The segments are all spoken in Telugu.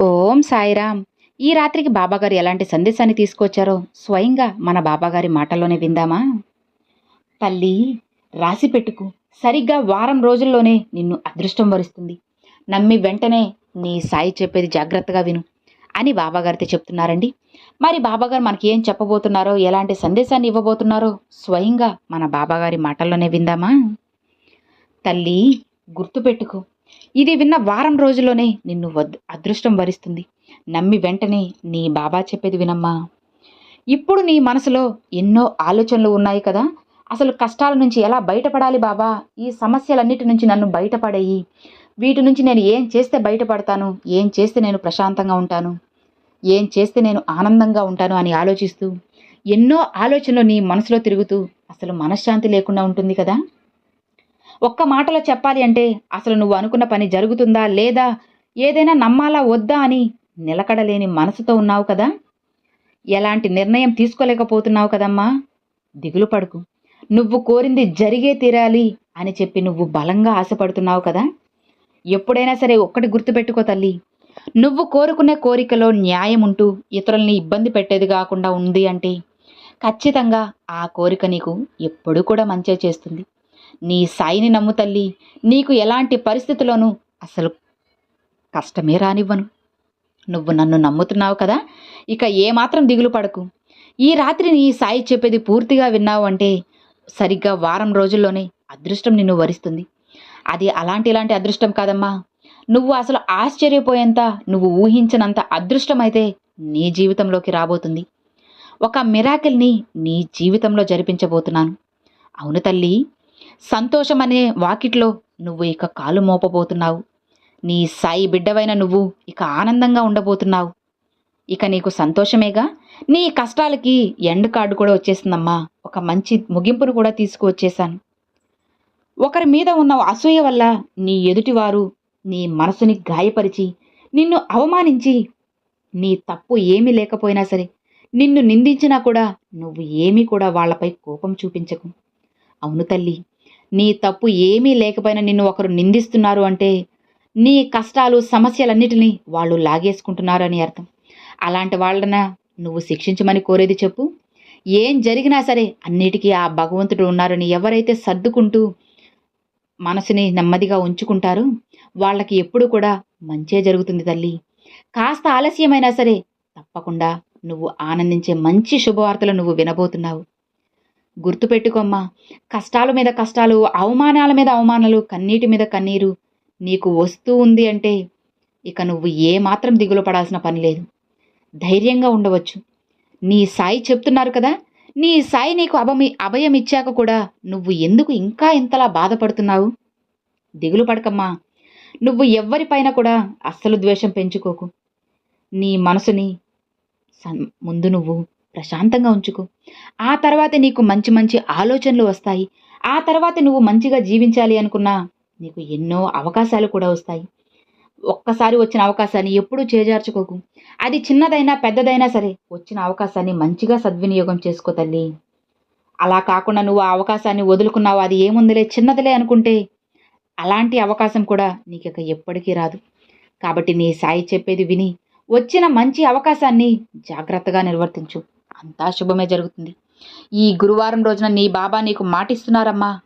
ఓం సాయిరామ్. ఈ రాత్రికి బాబాగారు ఎలాంటి సందేశాన్ని తీసుకొచ్చారో స్వయంగా మన బాబాగారి మాటల్లోనే విందామా? తల్లి రాసి పెట్టుకు. సరిగ్గా వారం రోజుల్లోనే నిన్ను అదృష్టం వరిస్తుంది. నమ్మి వెంటనే నీ సాయి చెప్పేది జాగ్రత్తగా విను అని బాబాగారితో చెప్తున్నారండి. మరి బాబాగారు మనకి ఏం చెప్పబోతున్నారో ఎలాంటి సందేశాన్ని ఇవ్వబోతున్నారో స్వయంగా మన బాబాగారి మాటల్లోనే విందామా? తల్లి గుర్తుపెట్టుకో. ఇది విన్న వారం రోజుల్లోనే నిన్ను అదృష్టం వరిస్తుంది. నమ్మి వెంటనే నీ బాబా చెప్పేది వినమ్మా. ఇప్పుడు నీ మనసులో ఎన్నో ఆలోచనలు ఉన్నాయి కదా. అసలు కష్టాల నుంచి ఎలా బయటపడాలి బాబా? ఈ సమస్యలన్నిటి నుంచి నన్ను బయటపడేయి. వీటి నుంచి నేను ఏం చేస్తే బయటపడతాను? ఏం చేస్తే నేను ప్రశాంతంగా ఉంటాను? ఏం చేస్తే నేను ఆనందంగా ఉంటాను అని ఆలోచిస్తూ ఎన్నో ఆలోచనలు నీ మనసులో తిరుగుతూ అసలు మనశ్శాంతి లేకుండా ఉంటుంది కదా. ఒక్క మాటలో చెప్పాలి అంటే అసలు నువ్వు అనుకున్న పని జరుగుతుందా లేదా? ఏదైనా నమ్మాలా వద్దా అని నిలకడలేని మనసుతో ఉన్నావు కదా? ఎలాంటి నిర్ణయం తీసుకోలేకపోతున్నావు కదమ్మా? దిగులు పడుకు. నువ్వు కోరింది జరిగే తీరాలి అని చెప్పి నువ్వు బలంగా ఆశపడుతున్నావు కదా? ఎప్పుడైనా సరే ఒక్కటి గుర్తుపెట్టుకో తల్లి. నువ్వు కోరుకునే కోరికలో న్యాయం ఉంటూ ఇతరుల్ని ఇబ్బంది పెట్టేది కాకుండా ఉంది అంటే ఖచ్చితంగా ఆ కోరిక నీకు ఎప్పుడూ కూడా మంచే చేస్తుంది. నీ సాయిని నమ్ము తల్లి. నీకు ఎలాంటి పరిస్థితిలోనూ అసలు కష్టమే రానివ్వను. నువ్వు నన్ను నమ్ముతున్నావు కదా? ఇక ఏమాత్రం దిగులు పడకు. ఈ రాత్రి నీ సాయి చెప్పేది పూర్తిగా విన్నావు అంటే సరిగ్గా వారం రోజుల్లోనే అదృష్టం నిన్ను వరిస్తుంది. అది అలాంటి ఇలాంటి అదృష్టం కాదమ్మా. నువ్వు అసలు ఆశ్చర్యపోయేంత నువ్వు ఊహించినంత అదృష్టం అయితే నీ జీవితంలోకి రాబోతుంది. ఒక మిరాకిల్ని నీ జీవితంలో జరిపించబోతున్నాను. అవును తల్లి సంతోషం అనే వాకిట్లో నువ్వు ఇక కాలు మోపబోతున్నావు. నీ సాయి బిడ్డవైన నువ్వు ఇక ఆనందంగా ఉండబోతున్నావు. ఇక నీకు సంతోషమేగా? నీ కష్టాలకి ఎండ్ కార్డు కూడా వచ్చేసిందమ్మా. ఒక మంచి ముగింపును కూడా తీసుకువచ్చేశాను. ఒకరి మీద ఉన్న అసూయ వల్ల నీ ఎదుటివారు నీ మనసుని గాయపరిచి నిన్ను అవమానించి నీ తప్పు ఏమీ లేకపోయినా సరే నిన్ను నిందించినా కూడా నువ్వు ఏమీ కూడా వాళ్ళపై కోపం చూపించకు. అవును తల్లి నీ తప్పు ఏమీ లేకపోయినా నిన్ను ఒకరు నిందిస్తున్నారు అంటే నీ కష్టాలు సమస్యలన్నిటినీ వాళ్ళు లాగేసుకుంటున్నారని అర్థం. అలాంటి వాళ్ళన నువ్వు శిక్షించమని కోరేది చెప్పు. ఏం జరిగినా సరే అన్నిటికీ ఆ భగవంతుడు ఉన్నారని ఎవరైతే సర్దుకుంటూ మనసుని నెమ్మదిగా ఉంచుకుంటారో వాళ్ళకి ఎప్పుడు కూడా మంచే జరుగుతుంది తల్లి. కాస్త ఆలస్యమైనా సరే తప్పకుండా నువ్వు ఆనందించే మంచి శుభవార్తలు నువ్వు వినబోతున్నావు. గుర్తుపెట్టుకోమ్మా. కష్టాల మీద కష్టాలు అవమానాల మీద అవమానాలు కన్నీటి మీద కన్నీరు నీకు వస్తూ ఉంది అంటే ఇక నువ్వు ఏమాత్రం దిగులు పడాల్సిన పని లేదు. ధైర్యంగా ఉండవచ్చు. నీ సాయి చెప్తున్నారు కదా నీ సాయి నీకు అభమి అభయం ఇచ్చాక కూడా నువ్వు ఎందుకు ఇంకా ఇంతలా బాధపడుతున్నావు? దిగులు పడకమ్మా. నువ్వు ఎవ్వరిపైన కూడా అస్సలు ద్వేషం పెంచుకోకు. నీ మనసుని ముందు నువ్వు ప్రశాంతంగా ఉంచుకో. ఆ తర్వాత నీకు మంచి మంచి ఆలోచనలు వస్తాయి. ఆ తర్వాత నువ్వు మంచిగా జీవించాలి అనుకున్నా నీకు ఎన్నో అవకాశాలు కూడా వస్తాయి. ఒక్కసారి వచ్చిన అవకాశాన్ని ఎప్పుడూ చేజార్చుకోకు. అది చిన్నదైనా పెద్దదైనా సరే వచ్చిన అవకాశాన్ని మంచిగా సద్వినియోగం చేసుకో తల్లి. అలా కాకుండా నువ్వు ఆ అవకాశాన్ని వదులుకున్నావు అది ఏముందిలే చిన్నదిలే అనుకుంటే అలాంటి అవకాశం కూడా నీకు ఇక ఎప్పటికీ రాదు. కాబట్టి నీ సాయి చెప్పేది విని వచ్చిన మంచి అవకాశాన్ని జాగ్రత్తగా నిర్వర్తించు. అంతా శుభమే జరుగుతుంది. ఈ గురువారం రోజున నీ బాబా నీకు మాటిస్తున్నారమ్మా.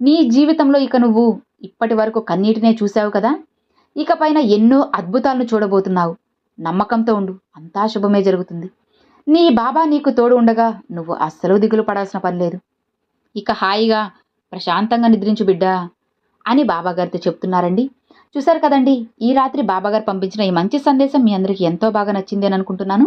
నీ జీవితంలో ఇక నువ్వు ఇప్పటి వరకు కన్నీటినే చూశావు కదా? ఇక పైన ఎన్నో అద్భుతాలను చూడబోతున్నావు. నమ్మకంతో ఉండు అంతా శుభమే జరుగుతుంది. నీ బాబా నీకు తోడు ఉండగా నువ్వు అస్సలు దిగులు పడాల్సిన పని లేదు. ఇక హాయిగా ప్రశాంతంగా నిద్రించు బిడ్డా అని బాబాగారితో చెప్తున్నారండి. చూశారు కదండి ఈ రాత్రి బాబాగారు పంపించిన ఈ మంచి సందేశం మీ అందరికీ ఎంతో బాగా నచ్చింది అని అనుకుంటున్నాను.